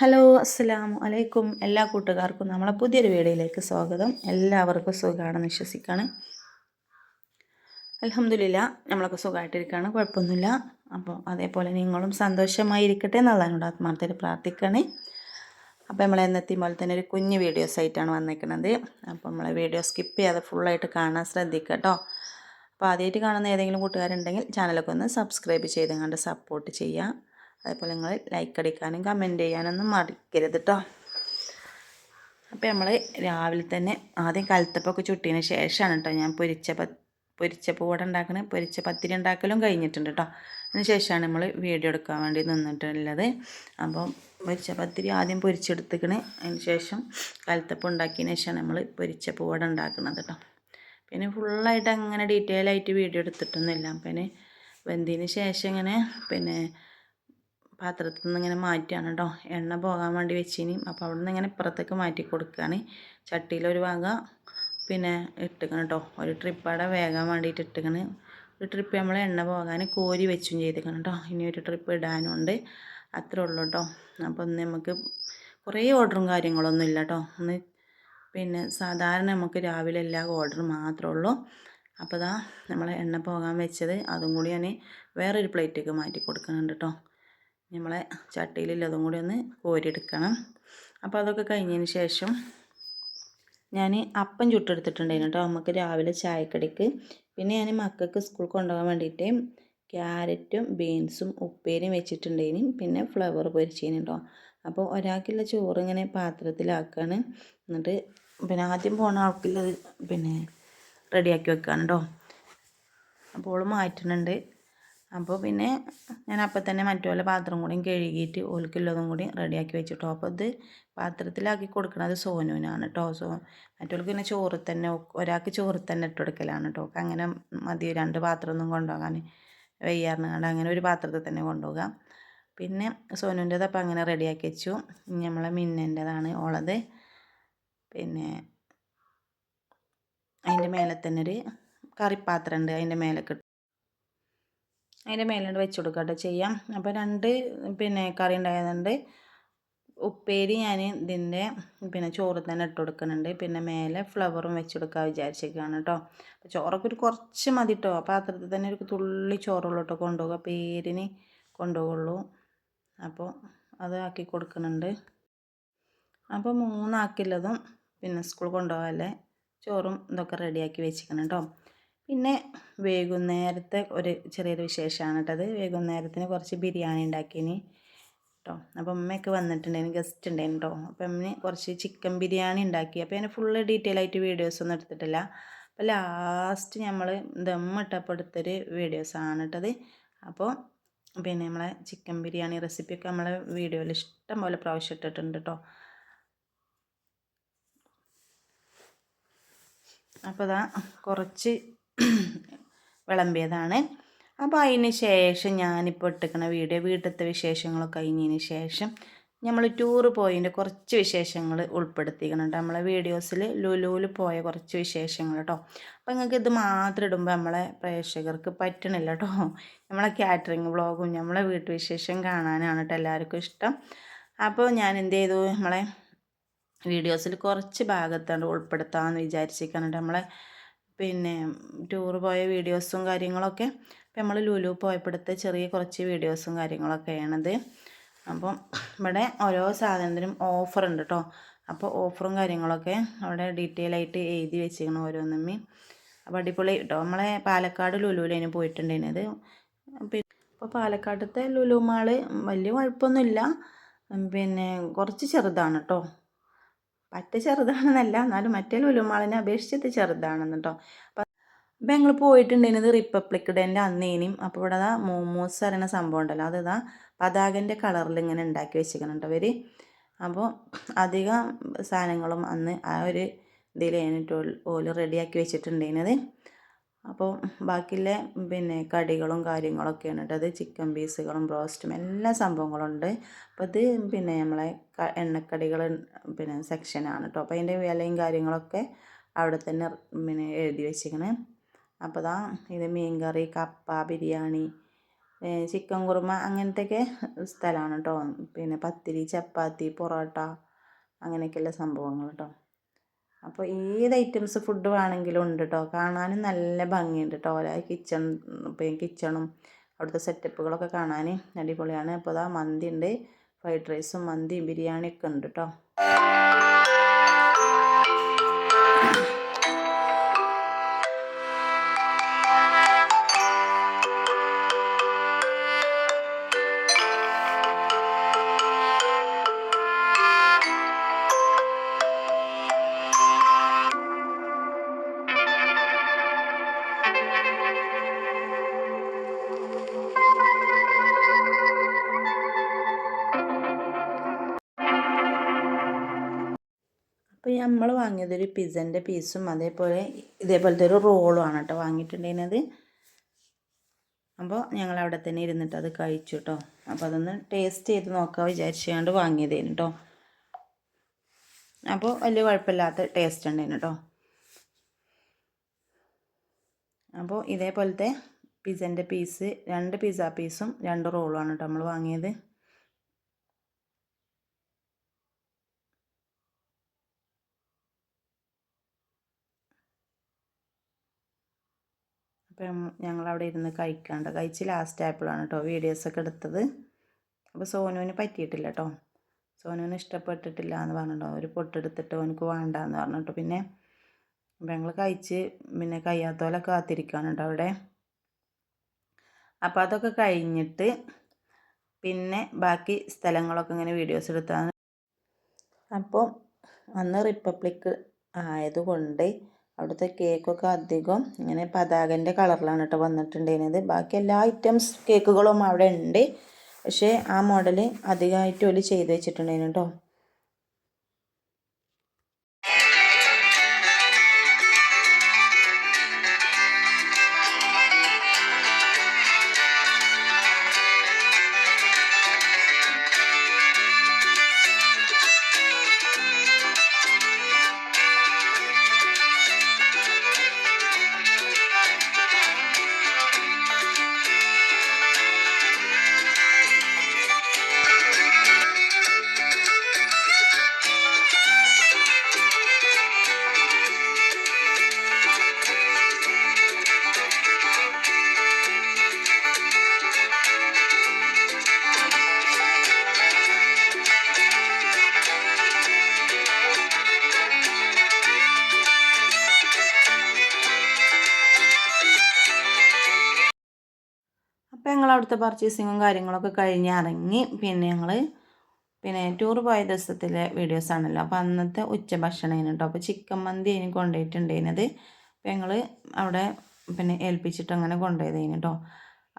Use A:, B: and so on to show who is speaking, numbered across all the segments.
A: Hello അസ്സലാമു അലൈക്കും. എല്ലാ കൂട്ടുകാർക്കും നമ്മളെ പുതിയൊരു വീഡിയോയിലേക്ക് സ്വാഗതം. എല്ലാവർക്കും സുഖമാണെന്ന് വിശ്വസിക്കുകയാണ് അലഹമില്ല നമ്മളൊക്കെ സുഖമായിട്ടിരിക്കുകയാണ് കുഴപ്പമൊന്നുമില്ല. അപ്പോൾ അതേപോലെ നിങ്ങളും സന്തോഷമായി ഇരിക്കട്ടെ എന്നുള്ളതിനോട് ആത്മാർത്ഥത്തിൽ പ്രാർത്ഥിക്കണേ അപ്പോൾ നമ്മൾ എന്നത്തെ പോലെ തന്നെ ഒരു കുഞ്ഞ് വീഡിയോസ് ആയിട്ടാണ് വന്നേക്കുന്നത് അപ്പോൾ നമ്മളെ വീഡിയോ സ്കിപ്പ് ചെയ്യാതെ ഫുള്ളായിട്ട് കാണാൻ ശ്രദ്ധിക്കുക കേട്ടോ. അപ്പോൾ ആദ്യമായിട്ട് കാണുന്ന ഏതെങ്കിലും കൂട്ടുകാരുണ്ടെങ്കിൽ ചാനലൊക്കെ ഒന്ന് സബ്സ്ക്രൈബ് ചെയ്ത് കണ്ട് സപ്പോർട്ട് ചെയ്യുക. അതേപോലെ നിങ്ങൾ ലൈക്ക് അടിക്കാനും കമന്റ് ചെയ്യാനൊന്നും മടിക്കരുത് കേട്ടോ അപ്പോൾ നമ്മൾ രാവിലെ തന്നെ ആദ്യം കലത്തപ്പൊക്കെ ചുട്ടിയതിന് ശേഷമാണ് കേട്ടോ ഞാൻ പൊരിച്ച പ പൊരിച്ച പൂവട ഉണ്ടാക്കണേ. പൊരിച്ച പത്തിരി ഉണ്ടാക്കലും കഴിഞ്ഞിട്ടുണ്ട് കേട്ടോ അതിന് ശേഷമാണ് നമ്മൾ വീഡിയോ എടുക്കാൻ വേണ്ടി നിന്നിട്ടുള്ളത്. അപ്പോൾ പൊരിച്ച പത്തിരി ആദ്യം പൊരിച്ചെടുത്തിക്കണ്. അതിന് ശേഷം കലത്തപ്പം ഉണ്ടാക്കിയതിന് ശേഷമാണ് നമ്മൾ പൊരിച്ച പൂവട ഉണ്ടാക്കുന്നത് കേട്ടോ പിന്നെ ഫുള്ളായിട്ട് അങ്ങനെ ഡീറ്റെയിൽ ആയിട്ട് വീഡിയോ എടുത്തിട്ടൊന്നുമില്ല. പിന്നെ വെന്തതിന് ശേഷം ഇങ്ങനെ പിന്നെ പാത്രത്തിൽ നിന്ന് ഇങ്ങനെ മാറ്റിയാണ് കേട്ടോ എണ്ണ പോകാൻ വേണ്ടി വെച്ചിനി. അപ്പോൾ അവിടെ നിന്ന് ഇങ്ങനെ ഇപ്പുറത്തേക്ക് മാറ്റി കൊടുക്കുകയാണ് ചട്ടിയിലൊരു ഭാഗം പിന്നെ ഇട്ടുക്കണം കേട്ടോ ഒരു ട്രിപ്പവിടെ വേഗം വേണ്ടിയിട്ട് ഇട്ടുകണ് ഒരു ട്രിപ്പ് നമ്മൾ എണ്ണ പോകാൻ കോരി വെച്ചും ചെയ്തേക്കണം കേട്ടോ ഇനി ഒരു ട്രിപ്പ് ഇടാനുണ്ട്. അത്രേ ഉള്ളൂ കേട്ടോ അപ്പോൾ ഒന്ന് നമുക്ക് കുറേ ഓർഡറും കാര്യങ്ങളൊന്നും ഇല്ല കേട്ടോ ഒന്ന് പിന്നെ സാധാരണ നമുക്ക് രാവിലെ എല്ലാ ഓർഡറും മാത്രമേ ഉള്ളൂ. അപ്പോൾ ഇതാ നമ്മൾ എണ്ണ പോകാൻ വെച്ചത്. അതും കൂടി ഞാൻ വേറൊരു പ്ലേറ്റേക്ക് മാറ്റി കൊടുക്കുന്നുണ്ട് കേട്ടോ നമ്മളെ ചട്ടിയിലുള്ളതും കൂടി ഒന്ന് കോരിയെടുക്കണം. അപ്പോൾ അതൊക്കെ കഴിഞ്ഞതിന് ശേഷം ഞാൻ അപ്പം ചുട്ടെടുത്തിട്ടുണ്ടായിരുന്നു കേട്ടോ. നമുക്ക് രാവിലെ ചായക്കടിക്ക്. പിന്നെ ഞാൻ മക്കൾക്ക് സ്കൂൾ കൊണ്ടുപോകാൻ വേണ്ടിയിട്ട് ക്യാരറ്റും ബീൻസും ഉപ്പേരിയും വെച്ചിട്ടുണ്ടായിന്. പിന്നെ ഫ്ലവർ പൊരിച്ചതിന് കേട്ടോ. അപ്പോൾ ഒരാൾക്കുള്ള ചോറ് ഇങ്ങനെ പാത്രത്തിലാക്കുകയാണ് എന്നിട്ട് പിന്നെ ആദ്യം പോണ ആൾക്കുള്ളത് പിന്നെ റെഡിയാക്കി വെക്കുകയാണ് കേട്ടോ. അപ്പോൾ മാറ്റുന്നുണ്ട്. അപ്പോൾ പിന്നെ ഞാൻ അപ്പം തന്നെ മറ്റുപോലെ പാത്രം കൂടിയും കഴുകിയിട്ട് ഓൽക്കുള്ളതും കൂടി റെഡിയാക്കി വെച്ചിട്ടോ. അപ്പോൾ ഇത് പാത്രത്തിലാക്കി കൊടുക്കുന്നത് സോനുവിനാണ് കേട്ടോ സോ മറ്റുള്ളവർക്ക് പിന്നെ ചോറ് തന്നെ ഒരാൾക്ക് ചോറ് തന്നെ ഇട്ട് കൊടുക്കലാണ് കേട്ടോ അങ്ങനെ മതി രണ്ട് പാത്രമൊന്നും കൊണ്ടുപോകാൻ വെയ്യാറിനാണ്ട് അങ്ങനെ ഒരു പാത്രത്തിൽ തന്നെ കൊണ്ടുപോകാം. പിന്നെ സോനുവിന്റെത് അപ്പം അങ്ങനെ റെഡിയാക്കി വെച്ചു. നമ്മളെ മിന്നന്റെതാണ് ഉള്ളത് പിന്നെ അതിന്റെ മേലെ തന്നെ ഒരു കറിപ്പാത്രം ഉണ്ട്. അതിന്റെ മേലെ അതിന്റെ മേലോട്ട് വെച്ച് കൊടുക്കട്ടെ ചെയ്യാം. അപ്പോൾ രണ്ട് പിന്നെ കറി ഉണ്ടായതുകൊണ്ട് ഉപ്പേരി ഞാൻ ഇതിന്റെ പിന്നെ ചോറ് തന്നെ ഇട്ട് കൊടുക്കുന്നുണ്ട് പിന്നെ മേലെ ഫ്ലവറും വെച്ച് കൊടുക്കാൻ വിചാരിച്ചേക്കാണ് കേട്ടോ. അപ്പോൾ ചോറൊക്കെ ഒരു കുറച്ച് മതി കേട്ടോ പാത്രത്തിൽ തന്നെ ഒരു തുള്ളി ചോറുള്ളൂ കേട്ടോ കൊണ്ടുപോകുക പേരിന് കൊണ്ടുപോകുള്ളൂ അപ്പോൾ അത് ആക്കി കൊടുക്കുന്നുണ്ട്. അപ്പോൾ മൂന്നാക്കില്ലതും പിന്നെ സ്കൂൾ കൊണ്ടുപോകാല്ലേ? ചോറും ഇതൊക്കെ റെഡിയാക്കി വെച്ചിരിക്കണം കേട്ടോ. പിന്നെ വൈകുന്നേരത്തെ ഒരു ചെറിയൊരു വിശേഷമാണ് കേട്ടത് വൈകുന്നേരത്തിന് കുറച്ച് ബിരിയാണി ഉണ്ടാക്കിയിന് കേട്ടോ. അപ്പോൾ അമ്മയൊക്കെ വന്നിട്ടുണ്ടായിരുന്നു ഗസ്റ്റ് ഉണ്ടായിരുന്നു കേട്ടോ. അപ്പോൾ അമ്മന് കുറച്ച് ചിക്കൻ ബിരിയാണി ഉണ്ടാക്കി. അപ്പോൾ ഞാൻ ഫുള്ള് ഡീറ്റെയിൽ ആയിട്ട് വീഡിയോസ് ഒന്നും എടുത്തിട്ടില്ല. അപ്പോൾ ലാസ്റ്റ് നമ്മൾ ദമ്മിട്ടപ്പോൾ എടുത്തൊരു വീഡിയോസാണ് കേട്ടത് അപ്പോൾ പിന്നെ നമ്മളെ ചിക്കൻ ബിരിയാണി റെസിപ്പിയൊക്കെ നമ്മളെ വീഡിയോയിൽ ഇഷ്ടം പോലെ പ്രാവശ്യം ഇട്ടിട്ടുണ്ട് കേട്ടോ. അപ്പോൾ അതാ കുറച്ച് വിളമ്പിയതാണ്. അപ്പോൾ അതിന് ശേഷം ഞാനിപ്പോൾ ഇട്ടിക്കുന്ന വീഡിയോ വീട്ടിലത്തെ വിശേഷങ്ങളൊക്കെ കഴിഞ്ഞതിന് ശേഷം നമ്മൾ ടൂറ് പോയതിന്റെ കുറച്ച് വിശേഷങ്ങൾ ഉൾപ്പെടുത്തിക്കണം കേട്ടോ നമ്മളെ വീഡിയോസിൽ ലുലുവിൽ പോയ കുറച്ച് വിശേഷങ്ങൾ കേട്ടോ അപ്പോൾ നിങ്ങൾക്ക് ഇത് മാത്രം ഇടുമ്പോൾ നമ്മളെ പ്രേക്ഷകർക്ക് പറ്റണില്ല കേട്ടോ നമ്മളെ കാറ്ററിങ് വ്ളോഗും നമ്മളെ വീട്ടുവിശേഷം കാണാനാണ് കേട്ടോ എല്ലാവർക്കും ഇഷ്ടം. അപ്പോൾ ഞാൻ എന്ത് ചെയ്തു? നമ്മളെ വീഡിയോസിൽ കുറച്ച് ഭാഗത്താണ് ഉൾപ്പെടുത്താമെന്ന് വിചാരിച്ചിരിക്കുന്നുണ്ട് നമ്മളെ പിന്നെ ടൂർ പോയ വീഡിയോസും കാര്യങ്ങളൊക്കെ ഇപ്പം നമ്മൾ ലുലു പോയപ്പോഴത്തെ ചെറിയ കുറച്ച് വീഡിയോസും കാര്യങ്ങളൊക്കെയാണത്. അപ്പം ഇവിടെ ഓരോ സാധനത്തിനും ഓഫർ ഉണ്ട് കേട്ടോ അപ്പോൾ ഓഫറും കാര്യങ്ങളൊക്കെ അവിടെ ഡീറ്റെയിൽ ആയിട്ട് എഴുതി വെച്ചിരിക്കണം ഓരോന്നമ്മി. അപ്പോൾ അടിപൊളി കേട്ടോ നമ്മളെ പാലക്കാട് ലുലുവിലേന് പോയിട്ടുണ്ടായിരുന്നത്. പിന്നെ ഇപ്പോൾ പാലക്കാടത്തെ ലുലു മാൾ വലിയ കുഴപ്പമൊന്നുമില്ല. പിന്നെ കുറച്ച് ചെറുതാണ് കേട്ടോ പറ്റ ചെറുതാണെന്നല്ല എന്നാലും മറ്റേ ലുലുമാളിനെ അപേക്ഷിച്ചത് ചെറുതാണെന്ന് കേട്ടോ അപ്പം അപ്പം ഞങ്ങൾ പോയിട്ടുണ്ടായിരുന്നത് റിപ്പബ്ലിക് ഡേന്റെ അന്നേനും അപ്പോൾ ഇവിടെ അതാ മോമോസ് പറയുന്ന സംഭവം ഉണ്ടല്ലോ അതിതാ പതാകന്റെ കളറിൽ ഇങ്ങനെ ഉണ്ടാക്കി വെച്ചിരിക്കുന്നുണ്ട് അവർ അപ്പോൾ അധികം സാധനങ്ങളും അന്ന് ആ ഒരു ഇതിലേന് ഓൽ റെഡിയാക്കി വെച്ചിട്ടുണ്ടായിരുന്നത്. അപ്പോൾ ബാക്കിയുള്ള പിന്നെ കടികളും കാര്യങ്ങളൊക്കെയാണ് കേട്ടോ. അത് ചിക്കൻ പീസുകളും ബ്രോസ്റ്റും എല്ലാ സംഭവങ്ങളുണ്ട്. അപ്പോൾ ഇത് പിന്നെ നമ്മളെ എണ്ണക്കടികൾ പിന്നെ സെക്ഷനാണ് കേട്ടോ. അപ്പോൾ അതിന്റെ വിലയും കാര്യങ്ങളൊക്കെ അവിടെ തന്നെ പിന്നെ എഴുതി വെച്ചിരിക്കണേ. അപ്പോൾ ഇത് മീൻ കറി കപ്പ ബിരിയാണി ചിക്കൻ കുറുമ അങ്ങനത്തെയൊക്കെ സ്ഥലമാണ് കേട്ടോ. പിന്നെ പത്തിരി ചപ്പാത്തി പൊറോട്ട അങ്ങനെയൊക്കെയുള്ള സംഭവങ്ങൾ കേട്ടോ. അപ്പോൾ ഏത് ഐറ്റംസ് ഫുഡ് വേണമെങ്കിലും ഉണ്ട് കേട്ടോ കാണാനും നല്ല ഭംഗിയുണ്ട് കേട്ടോ ഓരോ കിച്ചൺ പിന്നെ കിച്ചണും അവിടുത്തെ സെറ്റപ്പുകളൊക്കെ കാണാൻ അടിപൊളിയാണ്. അപ്പോൾ അതാ മന്തി ഉണ്ട്. ഫ്രൈഡ് റൈസും മന്തിയും ബിരിയാണിയൊക്കെ ഉണ്ട് കേട്ടോ നമ്മൾ വാങ്ങിയത് ഒരു പിസ്സന്റെ പീസും അതേപോലെ ഇതേപോലത്തെ ഒരു റോളും ആണ് കേട്ടോ വാങ്ങിയിട്ടുണ്ടായിരുന്നത്. അപ്പോൾ ഞങ്ങൾ അവിടെ തന്നെ ഇരുന്നിട്ട് അത് കഴിച്ചു കേട്ടോ അപ്പോൾ അതൊന്ന് ടേസ്റ്റ് ചെയ്ത് നോക്കാൻ വിചാരിച്ചുകൊണ്ട് വാങ്ങിയതേനു കേട്ടോ അപ്പോൾ വലിയ കുഴപ്പമില്ലാത്ത ടേസ്റ്റ് ഉണ്ടായിരുന്നു കേട്ടോ അപ്പോൾ ഇതേപോലത്തെ പിസ്സന്റെ പീസ് രണ്ട് പിസ്സ പീസും രണ്ട് റോളുമാണ് കേട്ടോ നമ്മൾ വാങ്ങിയത്. അപ്പം ഞങ്ങളവിടെ ഇരുന്ന് കഴിക്കാണ്ട്. കഴിച്ച് ലാസ്റ്റ് ആയപ്പോഴാണ് കേട്ടോ വീഡിയോസൊക്കെ എടുത്തത്. അപ്പോൾ സോനുവിന് പറ്റിയിട്ടില്ല കേട്ടോ സോനുവിന് ഇഷ്ടപ്പെട്ടിട്ടില്ല എന്ന് പറഞ്ഞിട്ടോ. ഒരു പൊട്ടെടുത്തിട്ട് അവനക്ക് വേണ്ടാന്ന് പറഞ്ഞിട്ട്. പിന്നെ ഞങ്ങൾ കഴിച്ച് പിന്നെ കഴിയാത്തോലെ കാത്തിരിക്കുകയാണ് കേട്ടോ അവിടെ. അപ്പോൾ അതൊക്കെ കഴിഞ്ഞിട്ട് പിന്നെ ബാക്കി സ്ഥലങ്ങളൊക്കെ ഇങ്ങനെ വീഡിയോസ് എടുത്താണ് അപ്പോൾ അന്ന് റിപ്പബ്ലിക് ആയതുകൊണ്ട് അവിടുത്തെ കേക്കൊക്കെ അധികം ഇങ്ങനെ പതാകന്റെ കളറിലാണ് കേട്ടോ വന്നിട്ടുണ്ടായിരുന്നത്. ബാക്കി എല്ലാ ഐറ്റംസ് കേക്കുകളും അവിടെ ഉണ്ട്. പക്ഷേ ആ മോഡൽ അധികമായിട്ട് ഒരു ചെയ്ത് വെച്ചിട്ടുണ്ടായിരുന്നു കേട്ടോ. അവിടുത്തെ പർച്ചേസിങ്ങും കാര്യങ്ങളൊക്കെ കഴിഞ്ഞ് ഇറങ്ങി. പിന്നെ ഞങ്ങൾ പിന്നെ ടൂർ പോയ ദിവസത്തിലെ വീഡിയോസ് ആണല്ലോ. അപ്പോൾ അന്നത്തെ ഉച്ചഭക്ഷണം കേട്ടോ അപ്പോൾ ചിക്കൻ മന്തി അതിന് കൊണ്ടുപോയിട്ടുണ്ടായിരുന്നത്. അപ്പോൾ ഞങ്ങൾ അവിടെ പിന്നെ ഏൽപ്പിച്ചിട്ട് അങ്ങനെ കൊണ്ടുപോയതേനു കേട്ടോ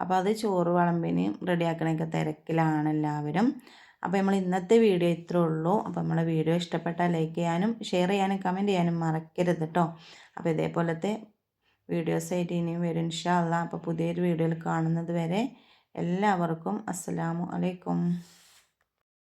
A: അപ്പോൾ അത് ചോറ് വിളമ്പിന് റെഡിയാക്കണൊക്കെ തിരക്കിലാണ് എല്ലാവരും. അപ്പോൾ നമ്മൾ ഇന്നത്തെ വീഡിയോ ഇത്രേ ഉള്ളൂ. അപ്പോൾ നമ്മളെ വീഡിയോ ഇഷ്ടപ്പെട്ടാൽ ലൈക്ക് ചെയ്യാനും ഷെയർ ചെയ്യാനും കമന്റ് ചെയ്യാനും മറക്കരുത് കേട്ടോ അപ്പോൾ ഇതേപോലത്തെ വീഡിയോസ് ആയിട്ട് ഇനിയും വരും ഇൻഷാ അപ്പോൾ പുതിയൊരു വീഡിയോയിൽ കാണുന്നത് വരെ എല്ലാവർക്കും അസ്സലാമു അലൈക്കും.